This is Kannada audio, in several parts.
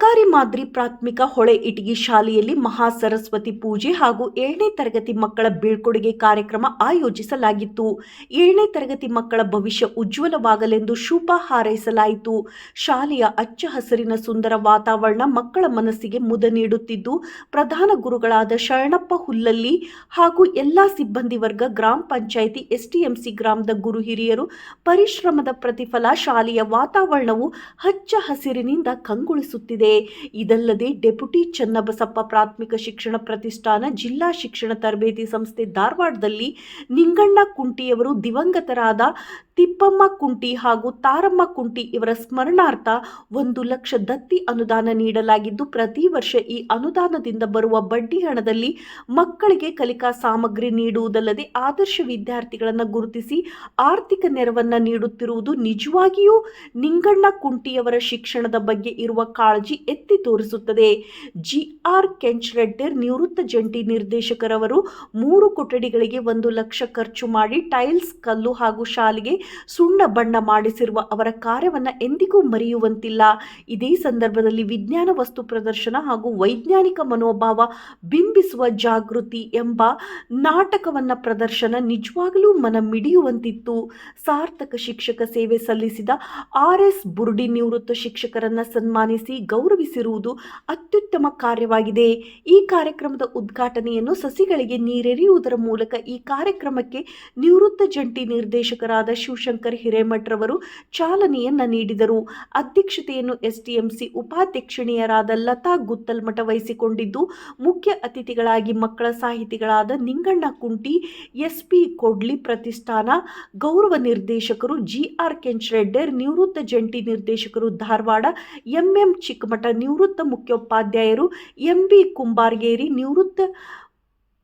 ಸರ್ಕಾರಿ ಮಾದರಿ ಪ್ರಾಥಮಿಕ ಹೊಳೆ ಇಟಗಿ ಶಾಲೆಯಲ್ಲಿ ಮಹಾ ಸರಸ್ವತಿ ಪೂಜೆ ಹಾಗೂ ಏಳನೇ ತರಗತಿ ಮಕ್ಕಳ ಬೀಳ್ಕೊಡುಗೆ ಕಾರ್ಯಕ್ರಮ ಆಯೋಜಿಸಲಾಗಿತ್ತು. ಏಳನೇ ತರಗತಿ ಮಕ್ಕಳ ಭವಿಷ್ಯ ಉಜ್ವಲವಾಗಲೆಂದು ಶುಭ ಹಾರೈಸಲಾಯಿತು. ಶಾಲೆಯ ಅಚ್ಚ ಹಸಿರಿನ ಸುಂದರ ವಾತಾವರಣ ಮಕ್ಕಳ ಮನಸ್ಸಿಗೆ ಮುದ ನೀಡುತ್ತಿದ್ದು, ಪ್ರಧಾನ ಗುರುಗಳಾದ ಶರಣಪ್ಪ ಹುಲ್ಲಲ್ಲಿ ಹಾಗೂ ಎಲ್ಲಾ ಸಿಬ್ಬಂದಿ ವರ್ಗ, ಗ್ರಾಮ ಪಂಚಾಯಿತಿ ಎಸ್ಟಿಎಂಸಿ ಗ್ರಾಮದ ಗುರು ಹಿರಿಯರು ಪರಿಶ್ರಮದ ಪ್ರತಿಫಲ ಶಾಲೆಯ ವಾತಾವರಣವು ಹಚ್ಚ ಹಸಿರಿನಿಂದ ಕಂಗೊಳಿಸುತ್ತಿದೆ. ಇದಲ್ಲದೆ ಡೆಪ್ಯುಟಿ ಚನ್ನಬಸಪ್ಪ ಪ್ರಾಥಮಿಕ ಶಿಕ್ಷಣ ಪ್ರತಿಷ್ಠಾನ ಜಿಲ್ಲಾ ಶಿಕ್ಷಣ ತರಬೇತಿ ಸಂಸ್ಥೆ ಧಾರವಾಡದಲ್ಲಿ ನಿಂಗಣ್ಣ ಕುಂಟಿಯವರು ದಿವಂಗತರಾದ ತಿಪ್ಪಮ್ಮ ಕುಂಟಿ ಹಾಗೂ ತಾರಮ್ಮ ಕುಂಟಿ ಇವರ ಸ್ಮರಣಾರ್ಥ ಒಂದು ಲಕ್ಷ ದತ್ತಿ ಅನುದಾನ ನೀಡಲಾಗಿದ್ದು, ಪ್ರತಿ ವರ್ಷ ಈ ಅನುದಾನದಿಂದ ಬರುವ ಬಡ್ಡಿ ಹಣದಲ್ಲಿ ಮಕ್ಕಳಿಗೆ ಕಲಿಕಾ ಸಾಮಗ್ರಿ ನೀಡುವುದಲ್ಲದೆ ಆದರ್ಶ ವಿದ್ಯಾರ್ಥಿಗಳನ್ನು ಗುರುತಿಸಿ ಆರ್ಥಿಕ ನೆರವನ್ನು ನೀಡುತ್ತಿರುವುದು ನಿಜವಾಗಿಯೂ ನಿಂಗಣ್ಣ ಕುಂಟಿಯವರ ಶಿಕ್ಷಣದ ಬಗ್ಗೆ ಇರುವ ಕಾಳಜಿ ಎತ್ತಿ ತೋರಿಸುತ್ತದೆ. ಜಿಆರ್ ಕೆಂಚ್ರೆಡ್ಡಿರ್ ನಿವೃತ್ತ ಜಂಟಿ ನಿರ್ದೇಶಕರವರು ಮೂರು ಕೊಠಡಿಗಳಿಗೆ ಒಂದು ಲಕ್ಷ ಖರ್ಚು ಮಾಡಿ ಟೈಲ್ಸ್, ಕಲ್ಲು ಹಾಗೂ ಶಾಲೆಗೆ ಸುಣ್ಣ ಬಣ್ಣ ಮಾಡಿಸಿರುವ ಅವರ ಕಾರ್ಯವನ್ನ ಎಂದಿಗೂ ಮರೆಯುವಂತಿಲ್ಲ. ಇದೇ ಸಂದರ್ಭದಲ್ಲಿ ವಿಜ್ಞಾನ ವಸ್ತು ಪ್ರದರ್ಶನ ಹಾಗೂ ವೈಜ್ಞಾನಿಕ ಮನೋಭಾವ ಬಿಂಬಿಸುವ ಜಾಗೃತಿ ಎಂಬ ನಾಟಕವನ್ನ ಪ್ರದರ್ಶನ ನಿಜವಾಗಲೂ ಮನ ಮಿಡಿಯುವಂತಿತ್ತು ಸಾರ್ಥಕ ಶಿಕ್ಷಕ ಸೇವೆ ಸಲ್ಲಿಸಿದ ಆರ್ ಎಸ್ ಬುರ್ಡಿ ನಿವೃತ್ತ ಶಿಕ್ಷಕರನ್ನ ಸನ್ಮಾನಿಸಿ ಗೌರವಿಸಿರುವುದು ಅತ್ಯುತ್ತಮ ಕಾರ್ಯವಾಗಿದೆ. ಈ ಕಾರ್ಯಕ್ರಮದ ಉದ್ಘಾಟನೆಯನ್ನು ಸಸಿಗಳಿಗೆ ನೀರೆರೆಯುವುದರ ಮೂಲಕ ಈ ಕಾರ್ಯಕ್ರಮಕ್ಕೆ ನಿವೃತ್ತ ಜಂಟಿ ನಿರ್ದೇಶಕರಾದ ಶಿವಶಂಕರ್ ಹಿರೇಮಠ್ರವರು ಚಾಲನೆಯನ್ನ ನೀಡಿದರು. ಅಧ್ಯಕ್ಷತೆಯನ್ನು ಎಸ್ಟಿಎಂಸಿ ಉಪಾಧ್ಯಕ್ಷಣೀಯರಾದ ಲತಾ ಗುತ್ತಲ್ಮಠ ವಹಿಸಿಕೊಂಡಿದ್ದು, ಮುಖ್ಯ ಅತಿಥಿಗಳಾಗಿ ಮಕ್ಕಳ ಸಾಹಿತಿಗಳಾದ ನಿಂಗಣ್ಣ ಕುಂಟಿ, ಎಸ್ಪಿ ಕೊಡ್ಲಿ ಪ್ರತಿಷ್ಠಾನ, ಗೌರವ ನಿರ್ದೇಶಕರು ಜಿಆರ್ ಕೆಂಚ್ರೆಡ್ಡರ್, ನಿವೃತ್ತ ಜಂಟಿ ನಿರ್ದೇಶಕರು ಧಾರವಾಡ, ಎಂಎಂ ಚಿಕ್ಕಮಠ ನಿವೃತ್ತ ಮುಖ್ಯೋಪಾಧ್ಯಾಯರು ಎಂಬಿ ಕುಂಬಾರ್ಗೇರಿ, ನಿವೃತ್ತ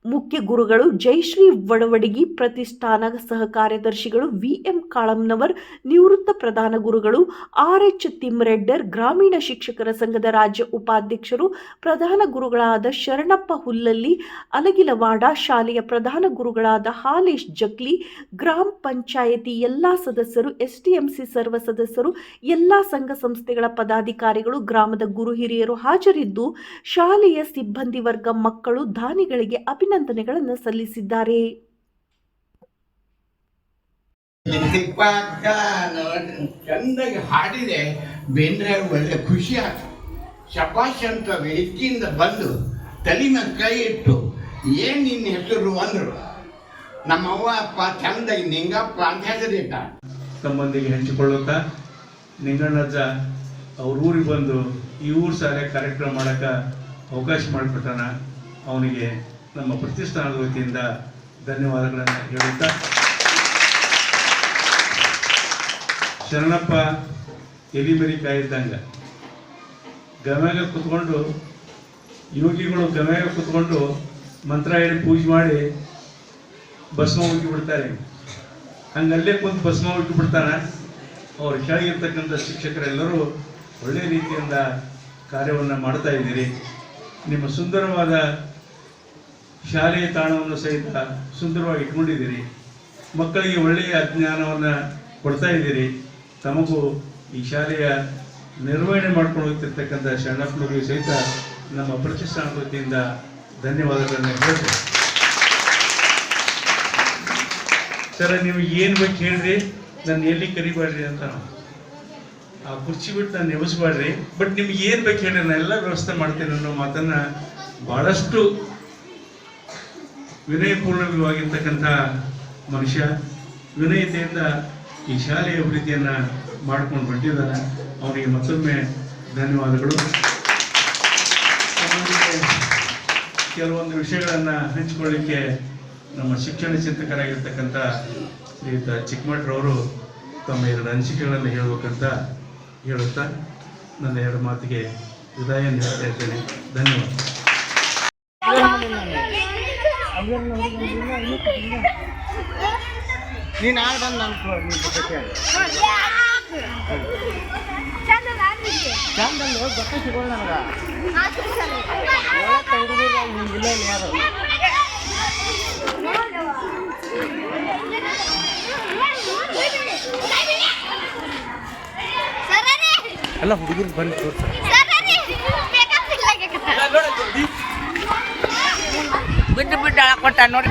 ಮುಖ್ಯ ಗುರುಗಳು ಜಯಶ್ರೀ ವಡವಡಿಗಿ ಪ್ರತಿಷ್ಠಾನ ಸಹ ಕಾರ್ಯದರ್ಶಿಗಳು ವಿಎಂ ಕಾಳಂನವರ್ ನಿವೃತ್ತ ಪ್ರಧಾನ ಗುರುಗಳು ಆರ್ ಎಚ್ ತಿಮ್ರೆಡ್ಡರ್, ಗ್ರಾಮೀಣ ಶಿಕ್ಷಕರ ಸಂಘದ ರಾಜ್ಯ ಉಪಾಧ್ಯಕ್ಷರು, ಪ್ರಧಾನ ಗುರುಗಳಾದ ಶರಣಪ್ಪ ಹುಲ್ಲಲ್ಲಿ, ಅಲಗಿಲವಾಡ ಶಾಲೆಯ ಪ್ರಧಾನ ಗುರುಗಳಾದ ಹಾಲೇಶ್ ಜಕ್ಲಿ, ಗ್ರಾಮ ಪಂಚಾಯಿತಿ ಎಲ್ಲಾ ಸದಸ್ಯರು ಎಸ್ಟಿಎಂಸಿ ಸರ್ವ ಸದಸ್ಯರು, ಎಲ್ಲಾ ಸಂಘ ಸಂಸ್ಥೆಗಳ ಪದಾಧಿಕಾರಿಗಳು, ಗ್ರಾಮದ ಗುರು ಹಿರಿಯರು ಹಾಜರಿದ್ದು, ಶಾಲೆಯ ಸಿಬ್ಬಂದಿ ವರ್ಗ ಮಕ್ಕಳು ದಾನಿಗಳಿಗೆ ಅಭಿನಂದನೆಗಳನ್ನು ಸಲ್ಲಿಸಿದ್ದಾರೆ. ಚಂದಾಗಿ ಹಾಡಿದೆ ಬೇಂದ್ರೆ ಒಳ್ಳೆ ಖುಷಿ ಆಯ್ತು ಶಪಾಶ್ ಅಂತ ವೇದಿಕೆಯಿಂದ ಬಂದು ತಲೆ ಮೇಲೆ ಕೈ ಇಟ್ಟು ಏನು ನಿನ್ನ ಹೆಸರು? ಅಂದರು. ನಮ್ಮವ್ವ ಅಪ್ಪ ಚಂದಾಗಿ ನಿಂಗಪ್ಪ ಅಂತ ಹೆಸರಿಟ್ಟ ತಮ್ಮಂದಿಗೆ ಹಂಚಿಕೊಳ್ಳುತ್ತ ನಿಂಗಣ್ಣಜ್ಜ ಅವ್ರ ಊರಿಗೆ ಬಂದು ಈ ಊರು ಶಾಲೆ ಕಾರ್ಯಕ್ರಮ ಮಾಡಕ್ಕೆ ಅವಕಾಶ ಮಾಡಿಕೊಟ್ಟಾನ ಅವನಿಗೆ ನಮ್ಮ ಪ್ರತಿಷ್ಠಾನದ ವತಿಯಿಂದ ಧನ್ಯವಾದಗಳನ್ನು ಹೇಳುತ್ತಾ. ಶರಣಪ್ಪ ಎಲಿಮರಿ ಕಾಯಿದ್ದಂಗೆ ಗಮ್ಯಾಗ ಕುತ್ಕೊಂಡು, ಯೋಗಿಗಳು ಗಮ್ಯಾಗ ಕುತ್ಕೊಂಡು ಮಂತ್ರ ಹೇಳಿ ಪೂಜೆ ಮಾಡಿ ಭಸ್ಮ ಬಿಡ್ತಾರೆ. ಹಂಗಲ್ಲೇ ಕುಂತು ಭಸ್ಮ ಬಿಡ್ತಾನೆ ಅವ್ರ ಕೆಳಗಿರ್ತಕ್ಕಂಥ ಶಿಕ್ಷಕರೆಲ್ಲರೂ ಒಳ್ಳೆ ರೀತಿಯಿಂದ ಕಾರ್ಯವನ್ನು ಮಾಡ್ತಾ ಇದ್ದೀರಿ. ನಿಮ್ಮ ಸುಂದರವಾದ ಶಾಲೆಯ ತಾಣವನ್ನು ಸಹಿತ ಸುಂದರವಾಗಿ ಇಟ್ಕೊಂಡಿದ್ದೀರಿ. ಮಕ್ಕಳಿಗೆ ಒಳ್ಳೆಯ ಅಜ್ಞಾನವನ್ನು ಕೊಡ್ತಾ ಇದ್ದೀರಿ. ತಮಗೂ ಈ ಶಾಲೆಯ ನಿರ್ವಹಣೆ ಮಾಡ್ಕೊಂಡು ಹೋಗ್ತಿರ್ತಕ್ಕಂಥ ಶರಣಪ್ಪನವರಿಗೆ ಸಹಿತ ನಮ್ಮ ಪ್ರತಿಷ್ಠಾನ ವತಿಯಿಂದ ಧನ್ಯವಾದಗಳನ್ನು ಹೇಳ್ತೇವೆ ಸರ, ನೀವು ಏನು ಬೇಕು ಹೇಳ್ರಿ. ನಾನು ಎಲ್ಲಿ ಕರಿಬೇಡ್ರಿ ಅಂತ ಆ ಕುರ್ಚಿ ಬಿಟ್ಟು ನಾನು ನೆನೆಸ್ಬೇಡ್ರಿ ಬಟ್ ನಿಮ್ಗೆ ಏನು ಬೇಕು ಹೇಳಿ ನಾನು ಎಲ್ಲ ವ್ಯವಸ್ಥೆ ಮಾಡ್ತೇನೆ ಅನ್ನೋ ಮಾತನ್ನು ಬಹಳಷ್ಟು ವಿನಯಪೂರ್ಣವಾಗಿರ್ತಕ್ಕಂಥ ಮನುಷ್ಯ, ವಿನಯತೆಯಿಂದ ಈ ಶಾಲೆಯ ಅಭಿವೃದ್ಧಿಯನ್ನು ಮಾಡ್ಕೊಂಡು ಬಂದಿದ್ದಾರೆ ಅವರಿಗೆ ಮತ್ತೊಮ್ಮೆ ಧನ್ಯವಾದಗಳು. ಕೆಲವೊಂದು ವಿಷಯಗಳನ್ನು ಹಂಚಿಕೊಳ್ಳಿಕ್ಕೆ ನಮ್ಮ ಶಿಕ್ಷಣ ಚಿಂತಕರಾಗಿರ್ತಕ್ಕಂಥ ಶ್ರೀಯುತ ಚಿಕ್ಕಮಠರವರು ತಮ್ಮ ಎರಡು ಅನಿಸಿಕೆಗಳನ್ನು ಹೇಳಬೇಕಂತ ಹೇಳುತ್ತಾ ನನ್ನ ಎರಡು ಮಾತಿಗೆ ವಿದಾಯ ಹೇಳ್ತಾ ಇದ್ದೇನೆ. ಧನ್ಯವಾದ. ನೀನು ಆಗ ಬಂದು ನನ್ನ ಚಂದಲ್ಲಿ ಹೋಗಿ ಗೊತ್ತ ಸಿಗೋಲ್ಲ ನನಗೆ. ಹುಡುಗರು ಹಿಂಗಿಲ್ಲ ಯಾರು? ಎಲ್ಲ ಹುಡುಗರು ಬಂದು ತೋರ್ಸ. ಬಿಟ್ಟು ಬಿದ್ದು ಹಾಕೊಟ್ಟ ನೋಡಿ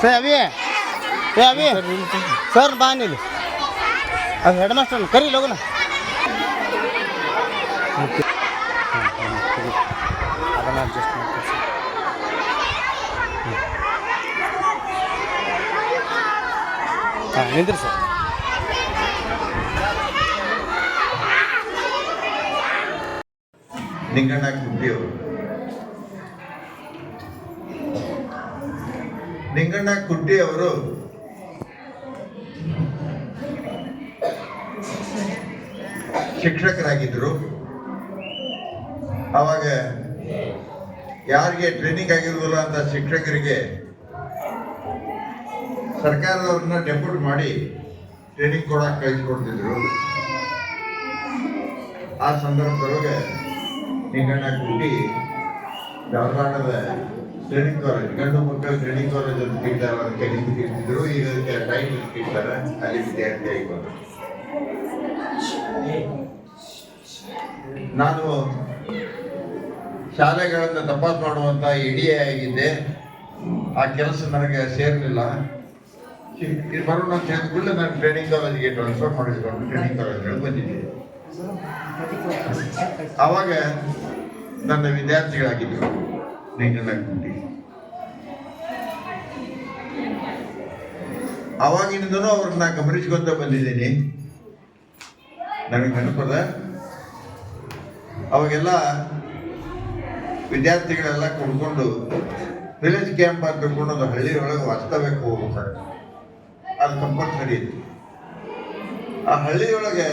ಸೇ ಅವಿ ಏ ಅವಿ ಸರ್ ಬಾ ನೀನು. ಅದು ಹೆಡ್ ಮಾಸ್ಟರ್ ಕರಿ ಲಗುನ ಅದನ್ನ ಅಡ್ಜಸ್ಟ್ ಹಾಂ ನಿಂದ್ರಿ ಸರ್. ನಿಂಗಣ್ಣ ಕುಟ್ಟಿಯವರು ನಿಂಗಣ್ಣ ಕುಟ್ಟಿ ಅವರು ಶಿಕ್ಷಕರಾಗಿದ್ದರು ಅವಾಗ ಯಾರಿಗೆ ಟ್ರೈನಿಂಗ್ ಆಗಿರೋದಿಲ್ಲ ಅಂತ ಶಿಕ್ಷಕರಿಗೆ ಸರ್ಕಾರದವ್ರನ್ನ ಡೆಪ್ಯೂಟ್ ಮಾಡಿ ಟ್ರೈನಿಂಗ್ ಕೊಡಕ್ಕೆ ಕಳಿಸ್ಕೊಡ್ತಿದ್ರು. ಆ ಸಂದರ್ಭದೊಳಗೆ ನಿಂಗಣ್ಣ ಕುಟ್ಟಿ ಧಾರವಾಡದ ಟ್ರೈನಿಂಗ್ ಕಾಲೇಜ್ ಗಂಡು ಮಕ್ಕಳ ಟ್ರೈನಿಂಗ್ ಕಾಲೇಜ್ ಅಂತ ಇದ್ದಾರೆ ಅದಕ್ಕೆ ನಿಂತಿದ್ರು ಈಗ ಅದಕ್ಕೆ ಟೈಮ್ ಅಲ್ಲಿ ವಿದ್ಯಾರ್ಥಿ ಬಂದರು ನಾನು ಶಾಲೆಗಳನ್ನು ತಪಾಸ್ ಮಾಡುವಂತ ಇಡಿಯ ಆಗಿದ್ದೆ. ಆ ಕೆಲಸ ನನಗೆ ಸೇರಲಿಲ್ಲ. ಬರೋಣ ಅಂತ ಕೂಡಲೇ ನಾನು ಟ್ರೈನಿಂಗ್ ಕಾಲೇಜಿಗೆ ಟ್ರಾನ್ಸ್ಫರ್ ಮಾಡಿಸ್ಕೊಂಡು ಟ್ರೈನಿಂಗ್ ಕಾಲೇಜ್ಗಳು ಬಂದಿದ್ದೆ. ಅವಾಗ ನನ್ನ ವಿದ್ಯಾರ್ಥಿಗಳಾಗಿದ್ದರು ನಿಂಗಣ್ಣ ಅವಾಗಿನಿಂದನೂ ಅವ್ರನ್ನ ನಾ ಗಮನಿಸ್ಕೊಂತ ಬಂದಿದ್ದೀನಿ. ನನಗೆ ನೆನಪದ? ಅವಾಗೆಲ್ಲ ವಿದ್ಯಾರ್ಥಿಗಳೆಲ್ಲ ಕುಡ್ಕೊಂಡು ವಿಲೇಜ್ ಕ್ಯಾಂಪ್ ಅಂತ ತಿಳ್ಕೊಂಡು ಒಂದು ಹಳ್ಳಿ ಒಳಗೆ ವಾಸ್ತವ್ಯಕ್ಕೆ ಹೋಗ್ತಾರೆ ಅದು ಕಂಪಲ್ಸರಿ ಇತ್ತು. ಆ ಹಳ್ಳಿಯೊಳಗೆ